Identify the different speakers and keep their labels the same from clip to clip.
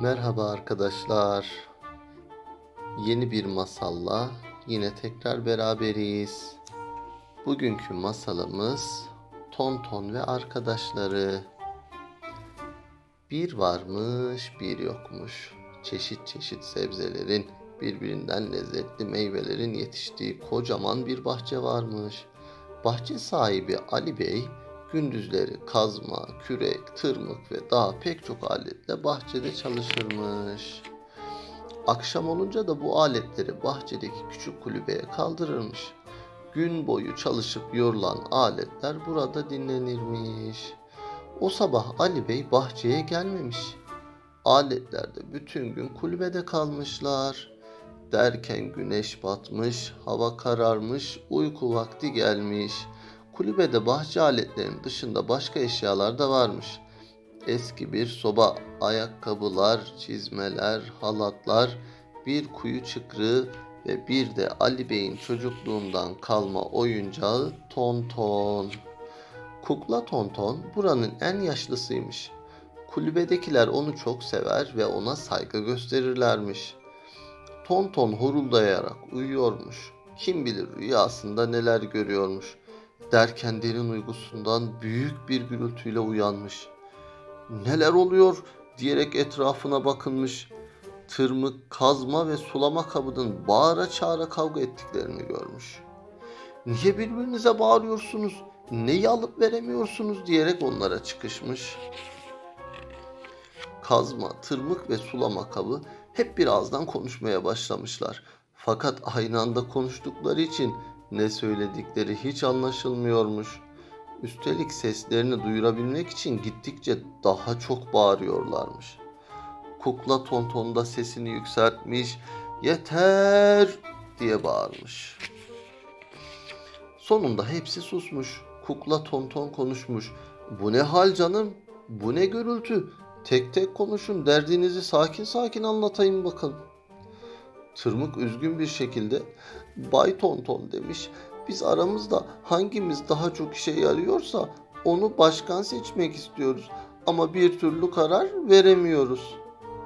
Speaker 1: Merhaba arkadaşlar. Yeni bir masalla yine tekrar beraberiz. Bugünkü masalımız Tonton ve arkadaşları. Bir varmış, bir yokmuş. Çeşit çeşit sebzelerin, birbirinden lezzetli meyvelerin yetiştiği kocaman bir bahçe varmış. Bahçe sahibi Ali Bey gündüzleri kazma, kürek, tırmık ve daha pek çok aletle bahçede çalışırmış. Akşam olunca da bu aletleri bahçedeki küçük kulübeye kaldırırmış. Gün boyu çalışıp yorulan aletler burada dinlenirmiş. O sabah Ali Bey bahçeye gelmemiş. Aletler de bütün gün kulübede kalmışlar. Derken güneş batmış, hava kararmış, uyku vakti gelmiş. Kulübede bahçe aletlerinin dışında başka eşyalar da varmış. Eski bir soba, ayakkabılar, çizmeler, halatlar, bir kuyu çıkrığı ve bir de Ali Bey'in çocukluğundan kalma oyuncağı Tonton. Kukla Tonton buranın en yaşlısıymış. Kulübedekiler onu çok sever ve ona saygı gösterirlermiş. Tonton horuldayarak uyuyormuş. Kim bilir rüyasında neler görüyormuş. Derken derin uykusundan büyük bir gürültüyle uyanmış. Neler oluyor diyerek etrafına bakınmış. Tırmık, kazma ve sulama kabının bağıra çağıra kavga ettiklerini görmüş. Niye birbirinize bağırıyorsunuz? Neyi alıp veremiyorsunuz diyerek onlara çıkışmış. Kazma, tırmık ve sulama kabı hep bir ağızdan konuşmaya başlamışlar. Fakat aynı anda konuştukları için ne söyledikleri hiç anlaşılmıyormuş. Üstelik seslerini duyurabilmek için gittikçe daha çok bağırıyorlarmış. Kukla Tonton da sesini yükseltmiş, yeter diye bağırmış. Sonunda hepsi susmuş. Kukla Tonton konuşmuş. Bu ne hal canım? Bu ne gürültü? Tek tek konuşun, derdinizi sakin sakin anlatayım bakalım. Tırmık üzgün bir şekilde Bay Tonton demiş. Biz aramızda hangimiz daha çok işe yarıyorsa onu başkan seçmek istiyoruz ama bir türlü karar veremiyoruz.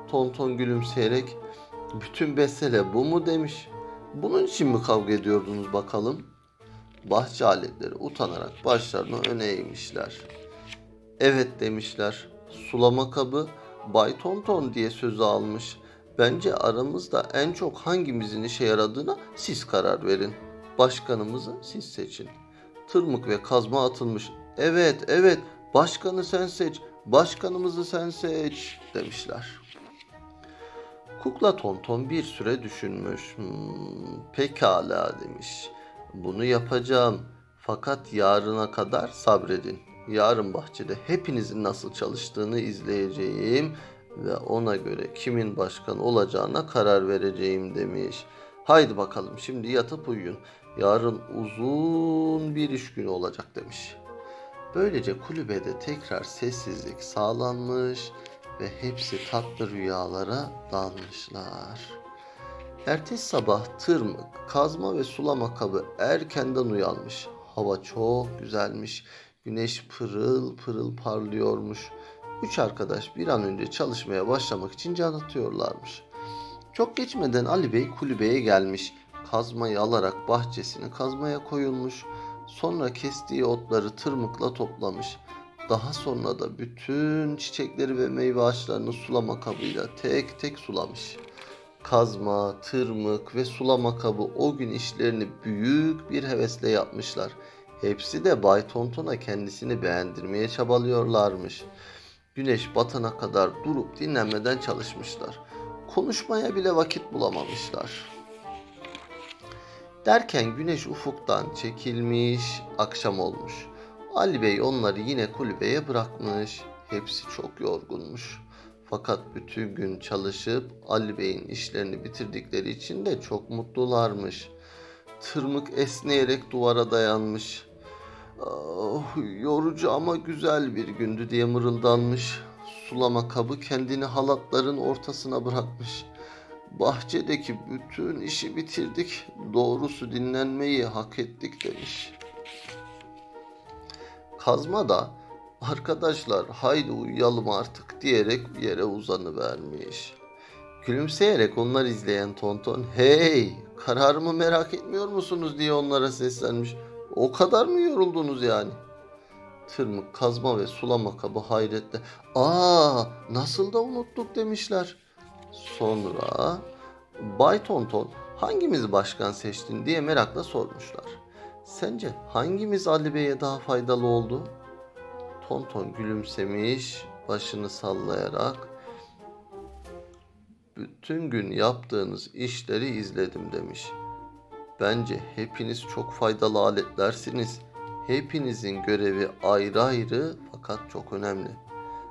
Speaker 1: Tonton gülümseyerek bütün mesele bu mu demiş. Bunun için mi kavga ediyordunuz bakalım? Bahçe aletleri utanarak başlarını öne eğmişler. Evet demişler. Sulama kabı Bay Tonton diye sözü almış. Bence aramızda en çok hangimizin işe yaradığına siz karar verin. Başkanımızı siz seçin. Tırmık ve kazma atılmış. Evet, evet, başkanı sen seç, başkanımızı sen seç demişler. Kukla Tonton bir süre düşünmüş. Hmm, pekala demiş. Bunu yapacağım. Fakat yarına kadar sabredin. Yarın bahçede hepinizin nasıl çalıştığını izleyeceğim ve ona göre kimin başkan olacağına karar vereceğim demiş. Haydi bakalım şimdi yatıp uyuyun. Yarın uzun bir iş günü olacak demiş. Böylece kulübede tekrar sessizlik sağlanmış ve hepsi tatlı rüyalara dalmışlar. Ertesi sabah tırmık, kazma ve sulama kabı erkenden uyanmış. Hava çok güzelmiş. Güneş pırıl pırıl parlıyormuş. Üç arkadaş bir an önce çalışmaya başlamak için can atıyorlarmış. Çok geçmeden Ali Bey kulübeye gelmiş. Kazmayı alarak bahçesini kazmaya koyulmuş. Sonra kestiği otları tırmıkla toplamış. Daha sonra da bütün çiçekleri ve meyve ağaçlarını sulama kabıyla tek tek sulamış. Kazma, tırmık ve sulama kabı o gün işlerini büyük bir hevesle yapmışlar. Hepsi de Bay Tonton'a kendisini beğendirmeye çabalıyorlarmış. Güneş batana kadar durup dinlenmeden çalışmışlar. Konuşmaya bile vakit bulamamışlar. Derken güneş ufuktan çekilmiş, akşam olmuş. Ali Bey onları yine kulübeye bırakmış. Hepsi çok yorgunmuş. Fakat bütün gün çalışıp Ali Bey'in işlerini bitirdikleri için de çok mutlularmış. Tırmık esneyerek duvara dayanmış. Ah, yorucu ama güzel bir gündü diye mırıldanmış. Sulama kabı kendini halatların ortasına bırakmış. Bahçedeki bütün işi bitirdik. Doğrusu dinlenmeyi hak ettik demiş. Kazma da Arkadaşlar haydi uyuyalım artık diyerek bir yere uzanıvermiş. Gülümseyerek onlar izleyen Tonton hey kararımı merak etmiyor musunuz diye onlara seslenmiş. O kadar mı yoruldunuz yani? Tırmık, kazma ve sulama kabı hayretle ''Aa nasıl da unuttuk'' demişler. Sonra Bay Tonton hangimizi başkan seçtin diye merakla sormuşlar. Sence hangimiz Ali Bey'e daha faydalı oldu? Tonton gülümsemiş, başını sallayarak bütün gün yaptığınız işleri izledim demiş. Bence hepiniz çok faydalı aletlersiniz. Hepinizin görevi ayrı ayrı fakat çok önemli.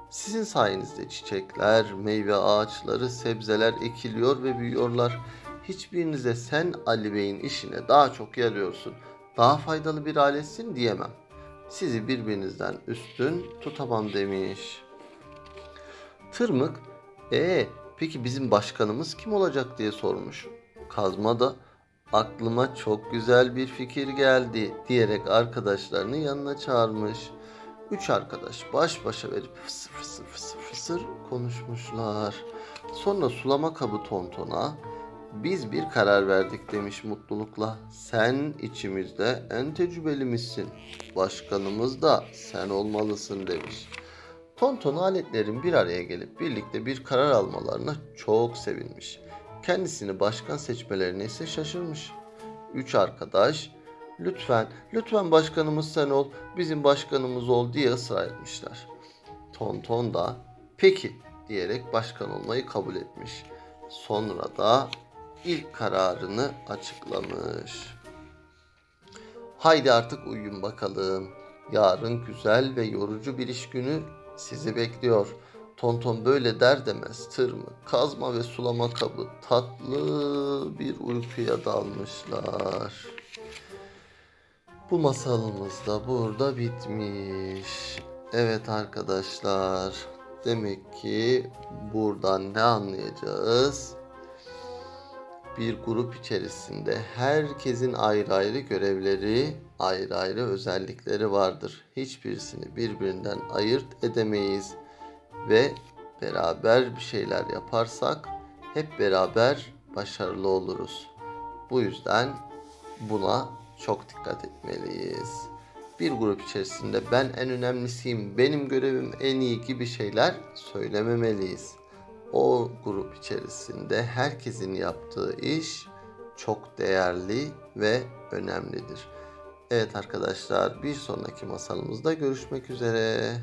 Speaker 1: Sizin sayenizde çiçekler, meyve ağaçları, sebzeler ekiliyor ve büyüyorlar. Hiçbirinize sen Ali Bey'in işine daha çok yarıyorsun, daha faydalı bir aletsin diyemem. Sizi birbirinizden üstün tutamam demiş. Tırmık, ee peki bizim başkanımız kim olacak diye sormuş. Kazma da aklıma çok güzel bir fikir geldi diyerek arkadaşlarını yanına çağırmış. Üç arkadaş baş başa verip fısır fısır fısır fısır konuşmuşlar. Sonra sulama kabı tontona biz bir karar verdik demiş mutlulukla. Sen içimizde en tecrübelimizsin. Başkanımız da sen olmalısın demiş. Tonton aletlerin bir araya gelip birlikte bir karar almalarına çok sevinmiş. Kendisini başkan seçmelerine ise şaşırmış. Üç arkadaş lütfen lütfen başkanımız sen ol bizim başkanımız ol diye ısrar etmişler. Tonton da peki diyerek başkan olmayı kabul etmiş. Sonra da ilk kararını açıklamış. Haydi artık uyuyun bakalım. Yarın güzel ve yorucu bir iş günü sizi bekliyor. Tonton böyle der demez tırmı, kazma ve sulama kabı tatlı bir uykuya dalmışlar. Bu masalımız da burada bitmiş. Evet arkadaşlar. Demek ki buradan ne anlayacağız? Bir grup içerisinde herkesin ayrı ayrı görevleri, ayrı ayrı özellikleri vardır. Hiçbirisini birbirinden ayırt edemeyiz ve beraber bir şeyler yaparsak hep beraber başarılı oluruz. Bu yüzden buna çok dikkat etmeliyiz. Bir grup içerisinde ben en önemlisiyim, benim görevim en iyi gibi şeyler söylememeliyiz. O grup içerisinde herkesin yaptığı iş çok değerli ve önemlidir. Evet arkadaşlar bir sonraki masalımızda görüşmek üzere.